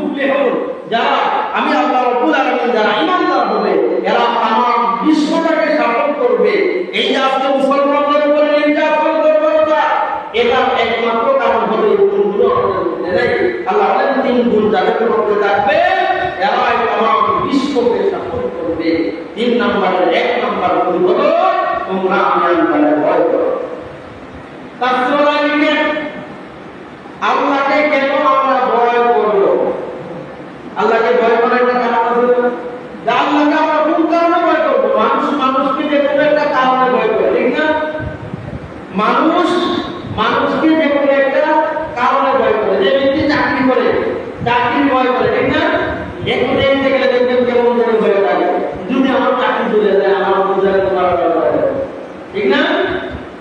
তুফলিহুন যারা আমি এরা কারণ হলো আল্লাহ বলেন, তিন গুণ থাকবে, এরাই তামাম বিশ্বকে করবে। তিন নম্বরের এক নম্বর গুণ তোমরা আমি আল্লাহকে ভয় করো তাসরাইনে আল্লাহকে কেন আমরা ভয় করব আল্লাহকে ভয় করার একটা কারণ আছে না? যে আল্লাহকে আমরা কোন কারণে ভয় করব মানুষ মানুষকে যে কোনো একটা কারণে ভয় করে ঠিক না মানুষ মানুষকে যে কোনো একটা কারণে ভয় করে। যে ব্যক্তি চাকরি করে চাকরি ভয় করে, ঠিক না? একটু দেখতে গেলে দেখবেন কেমন যেন ভয় লাগে। যদি আমার চাকরি চলে যায়, আমার করে ঠিক না?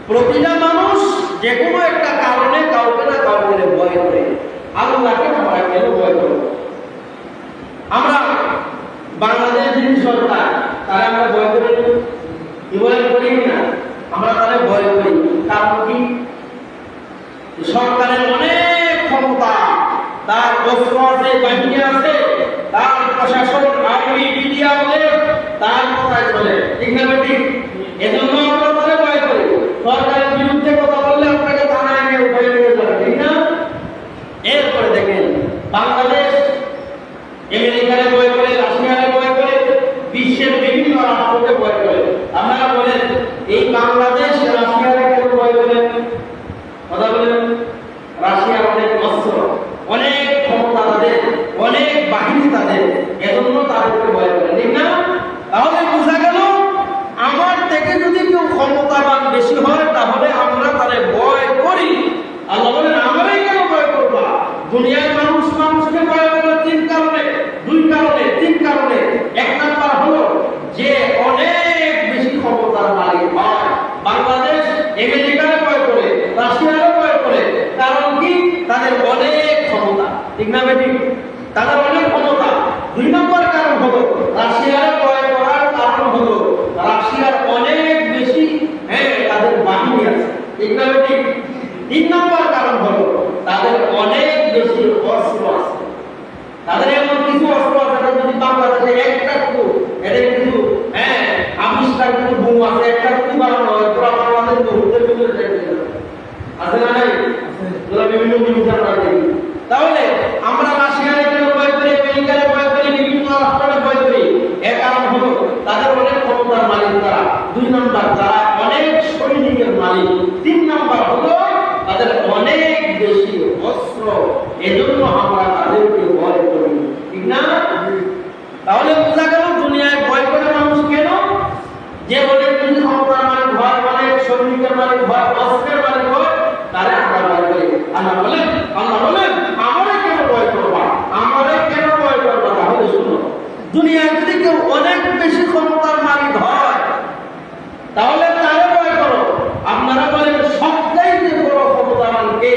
প্রতিটা মানুষ যে কোনো একটা কারণে কাউকে না কাউকে ভয় করে। আল্লাহকে আমরা কেন ভয় করব? আমরা বাংলাদেশ যিনি সরকার তারা আমরা ভয় করি করি আমরা তারা ভয় করি। কারণ কি? সরকারের অনেক ক্ষমতা, তার অস্ত্র আছে বাহিনী আছে, তার প্রশাসন আর্মি মিডিয়া বলে তার কথায় চলে। ঠিক না ঠিক এজন্য আমরা তারা ভয় করি। সরকারের বিরুদ্ধে কথা বললে আপনাকে থানায় নিয়ে উঠে নিয়ে যাবে, ঠিক না? এরপরে দেখেন, বাংলাদেশ আমেরিকারে ভয় করে রাশিয়ারে ভয় করে বিশ্বের বিভিন্ন রাষ্ট্রকে ভয় করে আপনারা বলেন এই বাংলাদেশ রাশিয়ারে কেন ভয় করেন কথা বলেন রাশিয়ার অনেক অস্ত্র অনেক ক্ষমতা তাদের অনেক বাহিনী তাদের এজন্য তাদেরকে ভয় করে। ঠিক না? তাহলে বোঝা গেল, আমার থেকে যদি কেউ ক্ষমতাবান বেশি হয়, তাহলে আমরা ভয় করি। আল্লাহ বলেন আমরাই কেন ভয় দুনিয়ার মানুষ মানুষকে ভয় করে তিন কারণে, দুই কারণে, তিন কারণে। এক নাম্বার হলো, যে অনেক বেশি ক্ষমতার মালিক হয়। বাংলাদেশ, আমেরিকার ভয় করে রাশিয়ারও ভয় করে। কারণ কি? তাদের অনেক ক্ষমতা। ঠিক না তাদের অনেক ক্ষমতা দুই নম্বর কারণ হলো রাশিয়ার ভয় করার কারণ হলো রাশিয়ার অনেক বেশি হ্যাঁ তাদের বাহিনী আছে তিন নম্বর কারণ হলো, তাদের অনেক বেশি অস্ত্র আছে। তাদের এমন কিছু অস্ত্র আছে যদি বাংলাদেশে একটা একটু এটা কিন্তু হ্যাঁ আবিষ্কার কিন্তু বোম আছে, একটা যদি বানানো হয়, পুরো বাংলাদেশ মুহূর্তের ভিতরে আছে না নাই? বিভিন্ন নিউজ আমরা দেখি তাহলে, আমরা রাশিয়ারে কেন ভয় করি আমেরিকারে ভয় করি, বিভিন্ন রাষ্ট্রে ভয় করি। এর কারণ হলো, তাদের অনেক ক্ষমতার মালিক তারা। দুই নম্বর, তারা অনেক সৈনিকের মালিক তিন নম্বর হলো তাদের অনেক বেশি অস্ত্র এজন্য আমরা তাদেরকে ভয় করি। ঠিক না? তাহলে বোঝা গেল দুনিয়ায় ভয় করে মানুষ কেন? যে বলে তুমি ক্ষমতার মালিক, ভয় অনেক সৈনিকের মালিক, ভয় অস্ত্রের মালিক ভয় তারা আমরা ভয় করি। আল্লাহ বলেন আল্লাহ বলেন, আমারে কেন ভয় করবা? আমারে কেন ভয় করবা? তাহলে শুনো, দুনিয়ায় যদি কেউ অনেক বেশি ক্ষমতার মালিক হয় তাহলে তারে ভয় করো আপনারা বলেন সবচাইতে বড় ক্ষমতাবান কে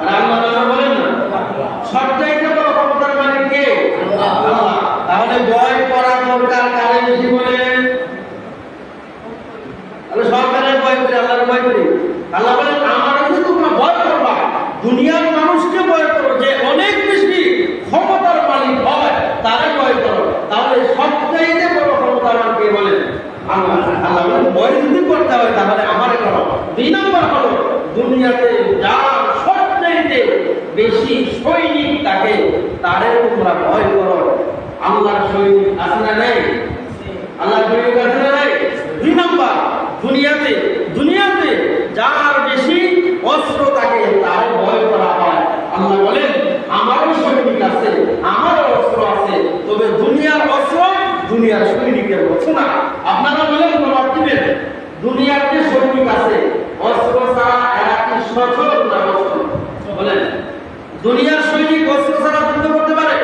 আর আল্লাহ তাআলা বলেন না সবচাইতে বড় ক্ষমতার মালিক কে আল্লাহ তাহলে ভয় করা দরকার কারে বেশি বলেন তাহলে সরকারের ভয় করি আল্লাহর ভয় করি আল্লাহ বলেন আমার যদি তোমরা ভয় করবা দুনিয়ার মানুষকে ভয় করো যে অনেক বেশি ক্ষমতার মালিক হয় তারে ভয় করো তাহলে সবচাইতে বড় ক্ষমতাবান কে বলেন আল্লাহ আল্লাহ বলেন ভয় যদি করতে হয় তাহলে আমারে করো দুই নম্বর হলো দুনিয়াতে যার সবচাইতে বেশি সৈনিক থাকে, তারে তোমরা ভয় করো। আল্লাহর সৈনিক আছে না নাই? আল্লাহ সৈনিক আছে না নাই? দুই নম্বর, দুনিয়াতে দুনিয়াতে যার বেশি অস্ত্র থাকে, তার ভয় করা হয়। আল্লাহ বলেন, আমারও সৈনিক আছে, আমারও অস্ত্র আছে, তবে দুনিয়ার অস্ত্র দুনিয়ার সৈনিকের অস্ত্র না। আপনারা বলেন জবাব দিবেন দুনিয়ার যে সৈনিক আছে, অস্ত্র ছাড়া সচল দুনিয়ার সৈনিক অস্ত্র ছাড়া যুদ্ধ করতে পারে?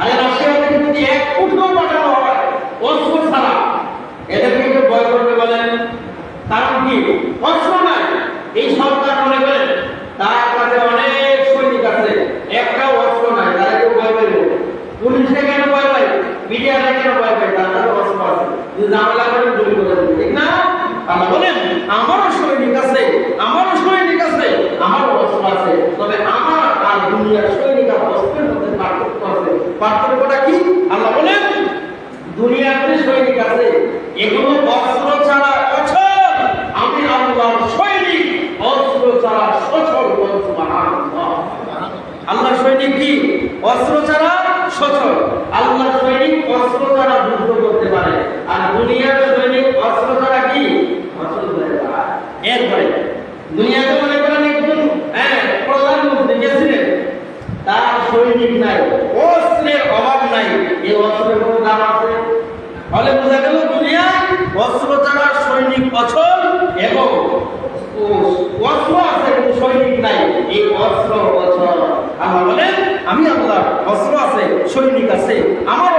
আরে রাশিয়া যদি এক ফুটবল পাঠানো হয় অস্ত্র ছাড়া এদেরকে কেউ ভয় করবে বলেন কারণ কি অস্ত্র নাই এই সরকার মনে করেন তার কাছে অনেক সৈনিক আছে একটাও অস্ত্র নাই তারা কেউ ভয় পাইবে পুলিশে কেন ভয় পাই মিডিয়াটা কেন ভয় পাই তাদের অস্ত্র আছে যদি ঝামেলা করে গুলি করে দেবে ঠিক না আল্লাহ বলেন আমারও সৈনিক আছে আমারও সৈনিক আছে আমারও অস্ত্র আছে তবে আমার আর দুনিয়ার সৈনিক আর অস্ত্র পার্থক্যটা কি? আল্লাহ বলেন দুনিয়াতে সৈনিক আছে এগুলো অস্ত্র ছাড়া অচল আমি আল্লাহর সৈনিক, অস্ত্র ছাড়া সচল আল্লাহ সৈনিক কি? অস্ত্র ছাড়া সচল। আল্লাহ সৈনিক অস্ত্র ছাড়া যুদ্ধ করতে পারে। আর দুনিয়ার সৈনিক অস্ত্র ছাড়া কি? অচল হয়ে যায়। এরপরে দুনিয়াতে মনে করেন একজন হ্যাঁ প্রধানমন্ত্রী গেছিলেন তার সৈনিক নাই অস্ত্রের অভাব নাই এই অস্ত্রের কোনো দাম আছে ফলে বোঝা গেল দুনিয়ায় অস্ত্র ছাড়া সৈনিক বছর এবং অস্ত্র আছে কিন্তু সৈনিক নাই। এই অস্ত্র বছর আল্লাহ বলেন, আমি আপনার অস্ত্র আছে, সৈনিক আছে। আমার